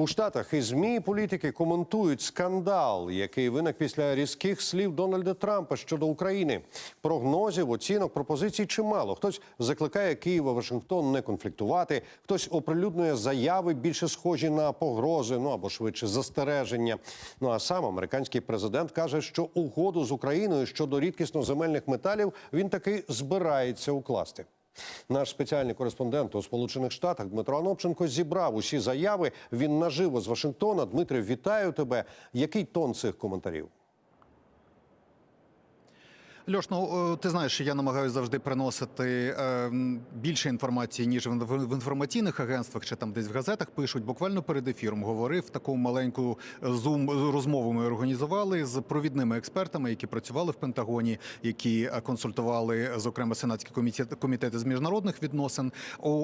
У Штатах і змі політики коментують скандал, який виник після різких слів Дональда Трампа щодо України. Прогнозів, оцінок, пропозицій чимало. Хтось закликає Київ і Вашингтон не конфліктувати, хтось оприлюднює заяви більше схожі на погрози, ну або швидше застереження. Ну а сам американський президент каже, що угоду з Україною щодо рідкісно земельних металів він таки збирається укласти. Наш спеціальний кореспондент у Сполучених Штатах Дмитро Анопченко зібрав усі заяви. Він наживо з Вашингтона. Дмитрий, вітаю тебе. Який тон цих коментарів? Льош, ну е, ти знаєш, що я намагаюся завжди приносити е, більше інформації, ніж в, інформаційних агентствах чи там десь в газетах пишуть. Буквально перед ефіром говорив таку маленьку зум розмову. Ми організували з провідними експертами, які працювали в Пентагоні, які е, консультували, зокрема, сенатські комітети, комітети з міжнародних відносин.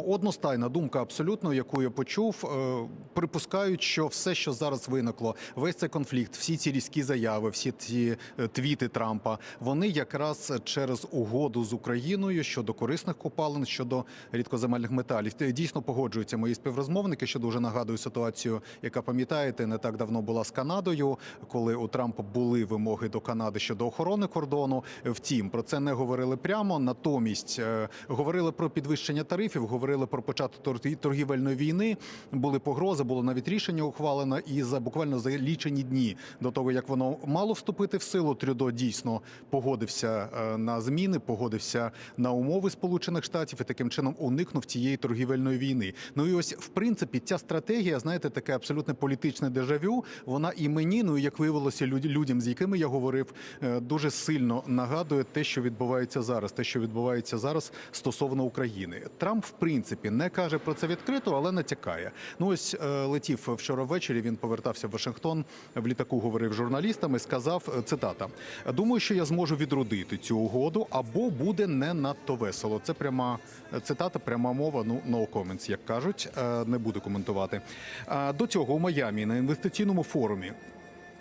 Одностайна думка, абсолютно, яку я почув, е, припускають, що все, що зараз виникло, весь цей конфлікт, всі ці різкі заяви, всі ці е, твіти Трампа, вони якраз через угоду з Україною щодо корисних копалин, щодо рідкоземельних металів. Дійсно погоджуються мої співрозмовники, що дуже нагадую ситуацію, яка пам'ятаєте, не так давно була з Канадою, коли у Трампа були вимоги до Канади щодо охорони кордону. Втім, про це не говорили прямо. Натомість е, говорили про підвищення тарифів, говорили про початок торгі- торгівельної війни. Були погрози, було навіть рішення ухвалено. І за буквально за лічені дні до того, як воно мало вступити в силу, Трюдо дійсно погодився е, на зміни, погодився на умови Сполучених Штатів і таким чином уникнув цієї торгівельної війни. Ну і ось в принципі ця стратегія, знаєте, таке абсолютно політичне дежавю. Вона і мені, ну і як виявилося, люд- людям, з якими я говорив, е, дуже сильно нагадує те, що відбувається зараз, те, що відбувається зараз стосовно України. Трамп, в принципі, не каже про це відкрито, але натякає. Ну ось е, летів вчора ввечері. Він повертався в Вашингтон. В літаку говорив журналістами. Сказав цитата: Думаю, що я зможу відродити цю угоду, або буде не надто весело. Це пряма цитата, пряма мова. Ну no comments, як кажуть. Е, Не буду коментувати. Е, До цього у Майамі на інвестиційному форумі.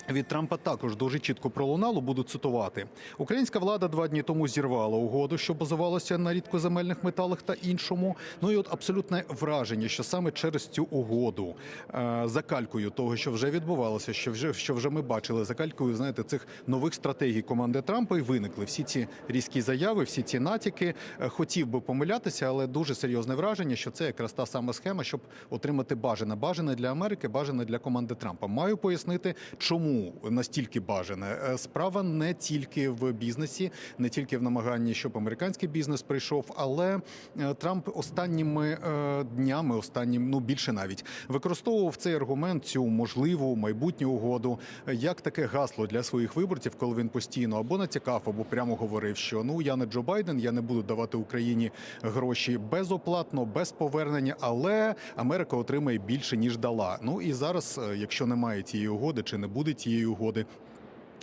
Від Трампа також дуже чітко пролунало. Буду цитувати: Українська влада два дні тому зірвала угоду, що базувалася на рідкоземельних металах та іншому. Ну і от абсолютне враження, що саме через цю угоду е, закалькою того, що вже відбувалося, що вже що вже ми бачили, закалькою знаєте цих нових стратегій команди Трампа і виникли всі ці різкі заяви, всі ці натяки. Е, Хотів би помилятися, але дуже серйозне враження, що це якраз та сама схема, щоб отримати бажане. Бажане для Америки, бажане для команди Трампа. Маю пояснити, чому настільки бажане. Е, Справа не тільки в бізнесі, не тільки в намаганні, щоб американський бізнес прийшов, але е, Трамп останніми е, днями, останнім, ну більше навіть використовував цей аргумент, цю можливу майбутню угоду, як таке гасло для своїх виборців, коли він постійно або натякав, або прямо говорив, що ну я не Джо Байден, я не буду давати Україні гроші безоплатно, без повернення, але Америка отримає більше ніж дала. Ну і зараз, якщо немає цієї угоди, чи не буде цієї угоди.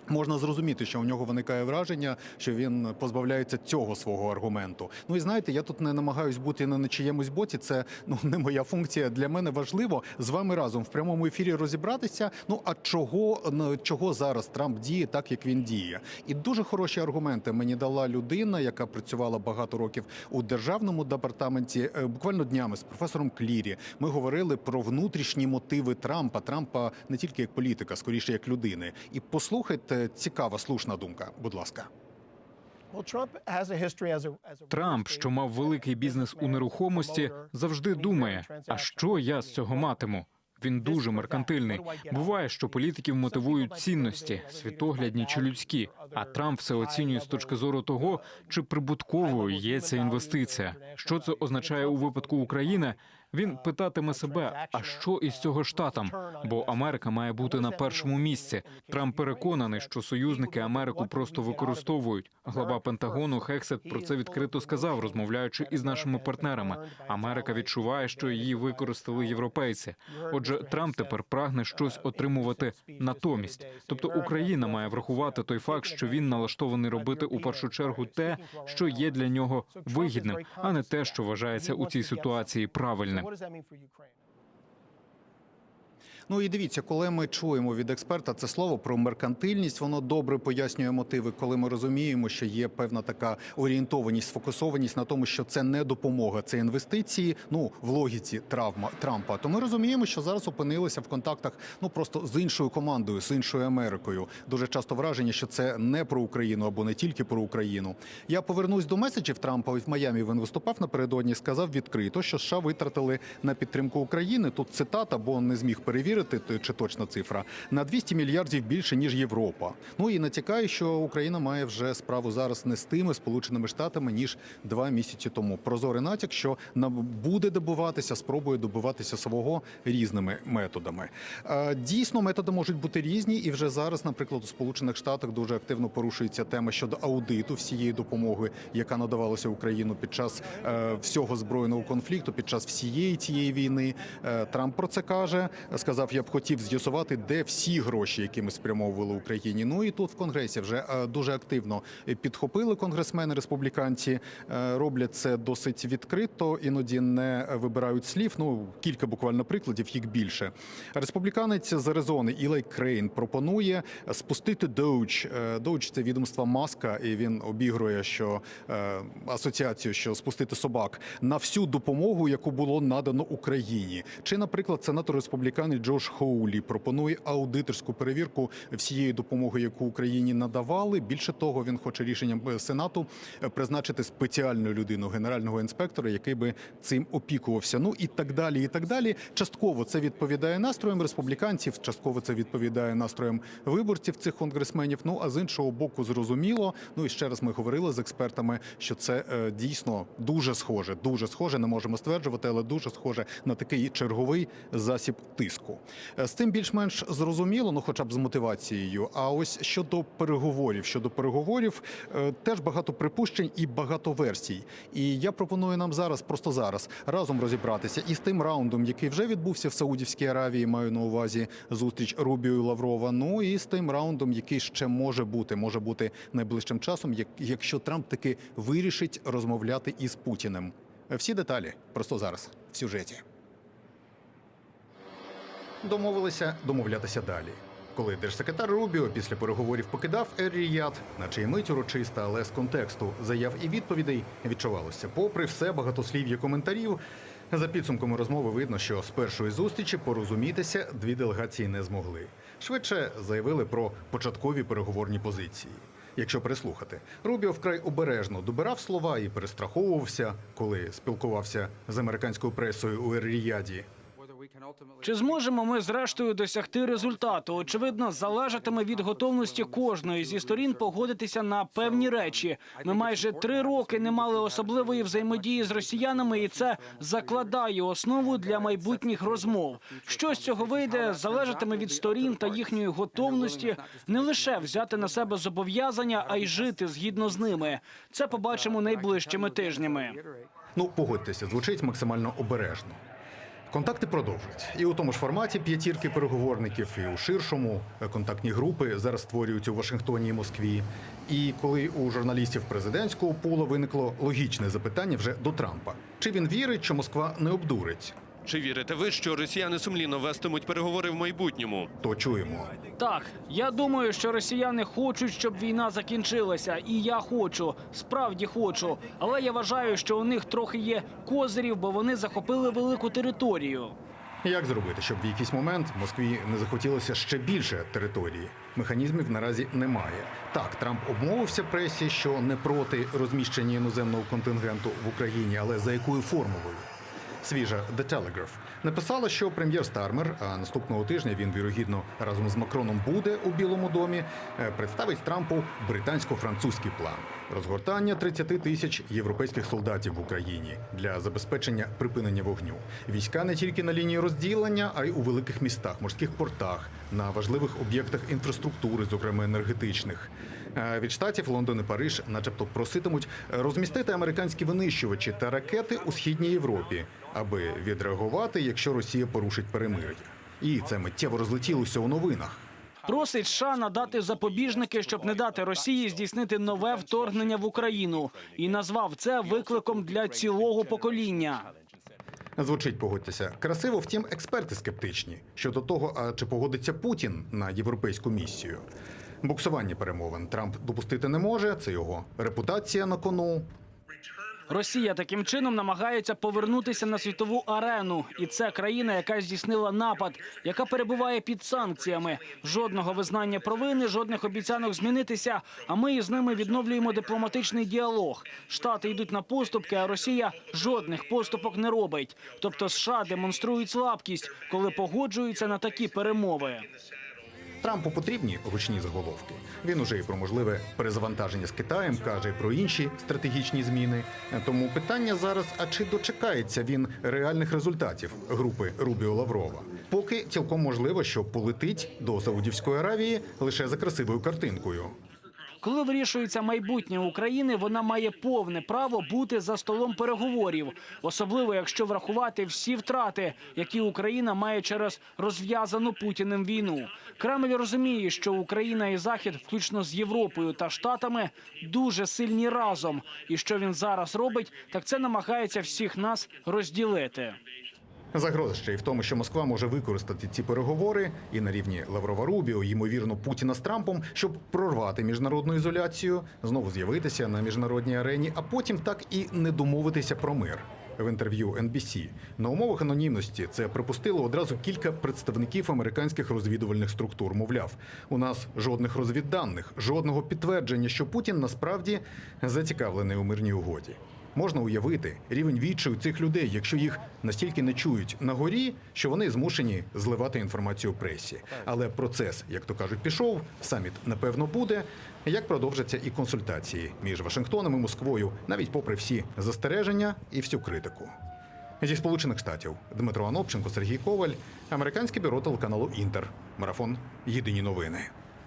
Можна зрозуміти, що у нього виникає враження, що він позбавляється цього свого аргументу. Ну і знаєте, я тут не намагаюсь бути на чиємусь боці. Це ну не моя функція. Для мене важливо з вами разом в прямому ефірі розібратися. Ну а чого чого зараз Трамп діє так, як він діє? І дуже хороші аргументи мені дала людина, яка працювала багато років у державному департаменті. Е, Буквально днями з професором Клірі ми говорили про внутрішні мотиви Трампа. Трампа не тільки як політика, скоріше як людини. І послухайте, цікава слушна думка. Будь ласка. Трамп, що мав великий бізнес у нерухомості, завжди думає: а що я з цього матиму? Він дуже меркантильний. Буває, що політиків мотивують цінності, світоглядні чи людські. А Трамп все оцінює з точки зору того, чи прибутковою є ця інвестиція. Що це означає у випадку України? Він питатиме себе: а що із цього штатам? Бо Америка має бути на першому місці. Трамп переконаний, що союзники Америку просто використовують. Глава Пентагону Хексет про це відкрито сказав, розмовляючи із нашими партнерами. Америка відчуває, що її використали європейці. Отже, Трамп тепер прагне щось отримувати натомість. Тобто Україна має врахувати той факт, що він налаштований робити у першу чергу те, що є для нього вигідним, а не те, що вважається у цій ситуації правильним. What does that mean for Ukraine? Ну і дивіться, коли ми чуємо від експерта це слово про меркантильність, воно добре пояснює мотиви, коли ми розуміємо, що є певна така орієнтованість, сфокусованість на тому, що це не допомога, це інвестиції. Ну в логіці травма Трампа. То ми розуміємо, що зараз опинилися в контактах ну просто з іншою командою, з іншою Америкою. Дуже часто враження, що це не про Україну або не тільки про Україну. Я повернусь до меседжів Трампа. В Майамі він виступав напередодні. Сказав відкрито, що США витратили на підтримку України. Тут цитата, бо не зміг перевірити т- чи точна цифра на 200 мільярдів більше ніж Європа. Ну і натякає, що Україна має вже справу зараз не з тими сполученими штатами ніж два місяці тому. Прозорий натяк, що буде добиватися, спробує добиватися свого різними методами. Е, Дійсно, методи можуть бути різні, і вже зараз, наприклад, у Сполучених Штатах дуже активно порушується тема щодо аудиту всієї допомоги, яка надавалася Україну під час е, всього збройного конфлікту, під час всієї цієї війни. Е, Трамп про це каже. Сказав, я б хотів з'ясувати, де всі гроші, які ми спрямовували Україні. Ну і тут в Конгресі вже е, дуже активно підхопили конгресмени республіканці. Е, Роблять це досить відкрито, іноді не вибирають слів. Ну кілька буквально прикладів, їх більше. Республіканець з Аризони Ілай Крейн пропонує спустити Доуч. Доуч це відомство Маска, і він обігрує, що е, асоціацію, що спустити собак на всю допомогу, яку було надано Україні. Чи, наприклад, сенатор республіканець Джош Хоулі пропонує аудиторську перевірку всієї допомоги, яку Україні надавали. Більше того, він хоче рішенням е, сенату е, призначити спеціальну людину генерального інспектора, який би цим опікувався. Ну і так далі. І так далі. Частково це відповідає настроям республіканців, частково це відповідає настроям виборців цих конгресменів. Ну а з іншого боку, зрозуміло. Ну і ще раз ми говорили з експертами, що це е, дійсно дуже схоже, дуже схоже. Не можемо стверджувати, але дуже схоже на такий черговий засіб тиску. Е, З цим більш-менш зрозуміло, ну хоча б з мотивацією. А ось щодо переговорів, щодо переговорів, е, теж багато припущень і багато версій. І я пропоную нам зараз, просто зараз, разом розібратися із тим раундом, який вже відбувся в Саудівській Аравії. Маю на увазі зустріч Рубіо і Лаврова. Ну і з тим раундом, який ще може бути, може бути найближчим часом, як- якщо Трамп таки вирішить розмовляти із Путіним. Всі деталі просто зараз в сюжеті. Домовилися домовлятися далі. Коли держсекретар Рубіо після переговорів покидав Ер-Ріяд, наче й мить урочиста, але з контексту заяв і відповідей відчувалося. Попри все багатослів'я коментарів, за підсумками розмови видно, що з першої зустрічі порозумітися дві делегації не змогли. Швидше заявили про початкові переговорні позиції. Якщо прислухати, Рубіо вкрай обережно добирав слова і перестраховувався, коли спілкувався з американською пресою у Ер-Ріяді. Чи зможемо ми зрештою досягти результату? Очевидно, залежатиме від готовності кожної зі сторін погодитися на певні речі. Ми майже три роки не мали особливої взаємодії з росіянами, і це закладає основу для майбутніх розмов. Що з цього вийде, залежатиме від сторін та їхньої готовності не лише взяти на себе зобов'язання, а й жити згідно з ними. Це побачимо найближчими тижнями. Ну, погодьтеся, звучить максимально обережно. Контакти продовжують. І у тому ж форматі п'ятірки переговорників, і у ширшому е, контактні групи зараз створюють у Вашингтоні і Москві. І коли у журналістів президентського пула виникло логічне запитання вже до Трампа: чи він вірить, що Москва не обдурить? Чи вірите ви, що росіяни сумлінно вестимуть переговори в майбутньому? То чуємо. Так, я думаю, що росіяни хочуть, щоб війна закінчилася, і я хочу, справді хочу. Але я вважаю, що у них трохи є козирів, бо вони захопили велику територію. Як зробити, щоб в якийсь момент Москві не захотілося ще більше території? Механізмів наразі немає. Так, Трамп обмовився пресі, що не проти розміщення іноземного контингенту в Україні, але за якою формулою? Свіжа The Telegraph написала, що прем'єр Стармер, а наступного тижня він вірогідно разом з Макроном буде у Білому домі, е, представить Трампу британсько-французький план розгортання 30 тисяч європейських солдатів в Україні для забезпечення припинення вогню. Війська не тільки на лінії розділення, а й у великих містах, морських портах, на важливих об'єктах інфраструктури, зокрема енергетичних. Е, Від штатів Лондон і Париж, начебто, проситимуть розмістити американські винищувачі та ракети у східній Європі, аби відреагувати, якщо Росія порушить перемир'я. І це миттєво розлетілося у новинах. Просить США надати запобіжники, щоб не дати Росії здійснити нове вторгнення в Україну, і назвав це викликом для цілого покоління. Звучить, погодьтеся, красиво, втім, експерти скептичні щодо того, а чи погодиться Путін на європейську місію. Буксування перемовин Трамп допустити не може. Це його репутація на кону. Росія таким чином намагається повернутися на світову арену, і це країна, яка здійснила напад, яка перебуває під санкціями. Жодного визнання провини, жодних обіцянок змінитися. А ми із ними відновлюємо дипломатичний діалог. Штати йдуть на поступки, а Росія жодних поступок не робить. Тобто США демонструють слабкість, коли погоджуються на такі перемови. Трампу потрібні гучні заголовки. Він уже і про можливе перезавантаження з Китаєм каже і про інші стратегічні зміни. Тому питання зараз: а чи дочекається він реальних результатів групи Рубіо Лаврова? Поки цілком можливо, що полетить до Саудівської Аравії лише за красивою картинкою. Коли вирішується майбутнє України, вона має повне право бути за столом переговорів, особливо якщо врахувати всі втрати, які Україна має через розв'язану Путіним війну. Кремль розуміє, що Україна і Захід, включно з Європою та Штатами, дуже сильні разом. І що він зараз робить, так це намагається всіх нас розділити. Загроза ще й в тому, що Москва може використати ці переговори і на рівні Лаврова Рубіо, ймовірно, Путіна з Трампом, щоб прорвати міжнародну ізоляцію, знову з'явитися на міжнародній арені, а потім так і не домовитися про мир. В інтерв'ю NBC на умовах анонімності це припустило одразу кілька представників американських розвідувальних структур. Мовляв, у нас жодних розвідданих, жодного підтвердження, що Путін насправді зацікавлений у мирній угоді. Можна уявити рівень відчаю цих людей, якщо їх настільки не чують на горі, що вони змушені зливати інформацію пресі. Але процес, як то кажуть, пішов. Саміт напевно буде. Як продовжаться і консультації між Вашингтоном і Москвою, навіть попри всі застереження і всю критику. Зі Сполучених Штатів Дмитро Анопченко, Сергій Коваль, американське бюро телеканалу Інтер. Марафон Єдині новини.